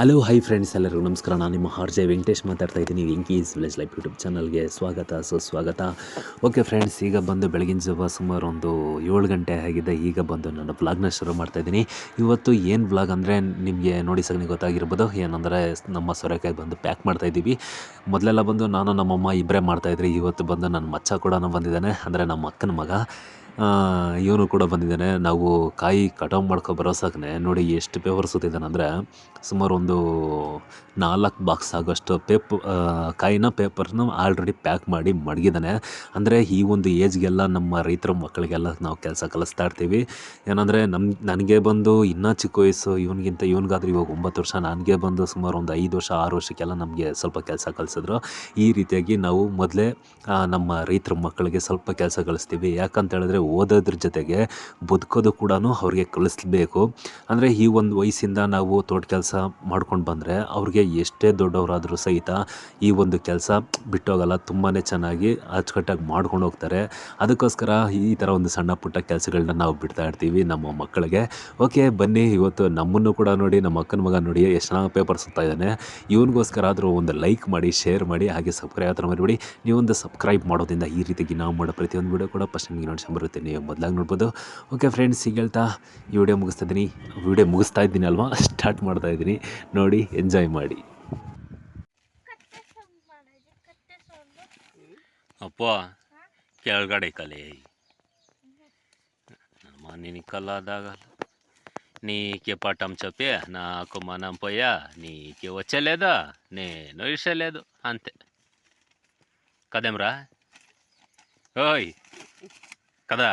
Hello hi friends ಎಲ್ಲರಿಗೂ ನಮಸ್ಕಾರ. ನಾನು ನಿಮ್ಮ ಆರ್ ಜೆ ವೆಂಕಟೇಶ್ ಮಾತಾಡ್ತಾ ಇದ್ದೀನಿ. ವೆಂಕೀಸ್ ವಿಲೇಜ್ ಲೈಫ್ ಯೂಟ್ಯೂಬ್ ಚಾನಲ್ಗೆ ಸ್ವಾಗತ, ಸುಸ್ವಾಗತ. ಓಕೆ ಫ್ರೆಂಡ್ಸ್ ಈಗ ಬಂದು ಬೆಳಗಿನ ಜಾವ ಸುಮಾರು ಒಂದು ಏಳು ಗಂಟೆ ಆಗಿದೆ. ಈಗ ಬಂದು ನಾನು ವ್ಲಾಗ್ನ ಶುರು ಮಾಡ್ತಾ ಇದ್ದೀನಿ. ಇವತ್ತು ಏನು ಬ್ಲಾಗ್ ಅಂದರೆ ನಿಮಗೆ ನೋಡಿ ಸಗಣಿ ಗೊತ್ತಾಗಿರ್ಬೋದು. ಏನಂದರೆ ನಮ್ಮ ಸೊರೆಕಾಯಿ ಬಂದು ಪ್ಯಾಕ್ ಮಾಡ್ತಾ ಇದ್ದೀವಿ. ಮೊದಲೆಲ್ಲ ಬಂದು ನಾನು, ನಮ್ಮಮ್ಮ ಇಬ್ಬರೇ ಮಾಡ್ತಾಯಿದ್ರಿ ಇವತ್ತು ಬಂದು ನನ್ನ ಮಚ್ಚ ಕೂಡ ಬಂದಿದ್ದಾನೆ. ಅಂದರೆ ನಮ್ಮ ಅಕ್ಕನ ಮಗ. ಇವನು ಕೂಡ ಬಂದಿದ್ದಾನೆ. ನಾವು ಕಾಯಿ ಕಟಾವು ಮಾಡ್ಕೊ ಬರೋಸಾಗನೆ ನೋಡಿ ಎಷ್ಟು ಪೇಪರ್ ಸುತ್ತಿದ್ದಾನೆ ಅಂದರೆ ಸುಮಾರು ಒಂದು ನಾಲ್ಕು ಬಾಕ್ಸ್ ಆಗೋಷ್ಟು ಪೇಪ್ ಕಾಯಿನ ಪೇಪರ್ನ ಆಲ್ರೆಡಿ ಪ್ಯಾಕ್ ಮಾಡಿ ಮಡಗಿದ್ದಾನೆ. ಅಂದರೆ ಈ ಒಂದು ಏಜ್ಗೆಲ್ಲ ನಮ್ಮ ರೈತರ ಮಕ್ಕಳಿಗೆಲ್ಲ ನಾವು ಕೆಲಸ ಕಲಿಸ್ತಾ ಇರ್ತೀವಿ. ಏನಂದರೆ ನಮ್ಮ ನನಗೆ ಬಂದು ಇನ್ನೂ ಚಿಕ್ಕ ವಯಸ್ಸು, ಇವನಿಗಿಂತ ಇವನಿಗಾದ್ರೆ ಇವಾಗ ಒಂಬತ್ತು ವರ್ಷ, ನನಗೆ ಬಂದು ಸುಮಾರು ಒಂದು ಐದು ವರ್ಷ, ಆರು ವರ್ಷಕ್ಕೆಲ್ಲ ನಮಗೆ ಸ್ವಲ್ಪ ಕೆಲಸ ಕಲಿಸಿದ್ರು. ಈ ರೀತಿಯಾಗಿ ನಾವು ಮೊದಲೇ ನಮ್ಮ ರೈತರ ಮಕ್ಕಳಿಗೆ ಸ್ವಲ್ಪ ಕೆಲಸ ಕಲಿಸ್ತೀವಿ. ಯಾಕಂತ ಹೇಳಿದ್ರೆ ಓದೋದ್ರ ಜೊತೆಗೆ ಬದುಕೋದು ಕೂಡ ಅವ್ರಿಗೆ ಕಲಿಸ್ಬೇಕು. ಅಂದರೆ ಈ ಒಂದು ವಯಸ್ಸಿಂದ ನಾವು ತೋಟ ಕೆಲಸ ಮಾಡ್ಕೊಂಡು ಬಂದರೆ ಅವ್ರಿಗೆ ಎಷ್ಟೇ ದೊಡ್ಡವರಾದರೂ ಸಹಿತ ಈ ಒಂದು ಕೆಲಸ ಬಿಟ್ಟೋಗಲ್ಲ ತುಂಬಾ ಚೆನ್ನಾಗಿ ಅಚ್ಚುಕಟ್ಟಾಗಿ ಮಾಡ್ಕೊಂಡು ಹೋಗ್ತಾರೆ. ಅದಕ್ಕೋಸ್ಕರ ಈ ಥರ ಒಂದು ಸಣ್ಣ ಪುಟ್ಟ ಕೆಲಸಗಳನ್ನ ನಾವು ಬಿಡ್ತಾ ಇರ್ತೀವಿ ನಮ್ಮ ಮಕ್ಕಳಿಗೆ. ಓಕೆ, ಬನ್ನಿ, ಇವತ್ತು ನಮ್ಮನ್ನು ಕೂಡ ನೋಡಿ, ನಮ್ಮ ಅಕ್ಕನ ಮಗ ನೋಡಿ ಎಷ್ಟು ಚೆನ್ನಾಗಿ ಪೇಪರ್ ಸುತ್ತಾ ಇದ್ದಾನೆ. ಇವನಿಗೋಸ್ಕರ ಆದರೂ ಒಂದು ಲೈಕ್ ಮಾಡಿ, ಶೇರ್ ಮಾಡಿ, ಹಾಗೆ ಸಬ್ಸ್ಕ್ರೈಬ್ ಥರ ಮಾಡಿಬಿಡಿ ನೀವೊಂದು ಸಬ್ಸ್ಕ್ರೈಬ್ ಮಾಡೋದ್ರಿಂದ ಈ ರೀತಿಗೆ ನಾವು ಮಾಡೋ ಪ್ರತಿಯೊಂದು ವಿಡಿಯೋ ಕೂಡ ಫಸ್ಟ್ ನಿಮಗೆ ನೋಡ್ಸ್ಕೊಂಬರುತ್ತೆ ನೀವು ಮೊದಲಾಗಿ ನೋಡ್ಬೋದು ಓಕೆ ಫ್ರೆಂಡ್ಸ್ ಈಗ ಹೇಳ್ತಾ ಈ ವಿಡಿಯೋ ಮುಗಿಸ್ತಾ ಇದ್ದೀನಿ ವಿಡಿಯೋ ಮುಗಿಸ್ತಾ ಇದ್ದೀನಿ ಅಲ್ವಾ ಸ್ಟಾರ್ಟ್ ಮಾಡ್ತಾ ಇದ್ದೀನಿ ನೋಡಿ ಎಂಜಾಯ್ ಮಾಡಿ ಕತ್ತೆ ಸೌಂಡ್ ಮಾಡೋದು ಕತ್ತೆ ಸೌಂಡು ಅಪ್ಪ ಕೆಳಗಡೆ ಕಲೆ ನಮ್ಮ ನಿನಗೆ కల్లాదాగల నీకే పట్టం చెప్పి నాకు మనం పోయా నీకే వచ్చేలేదా నేను ఇష్టలేదు అంతే కదేమ్రా ఓయ్ కదా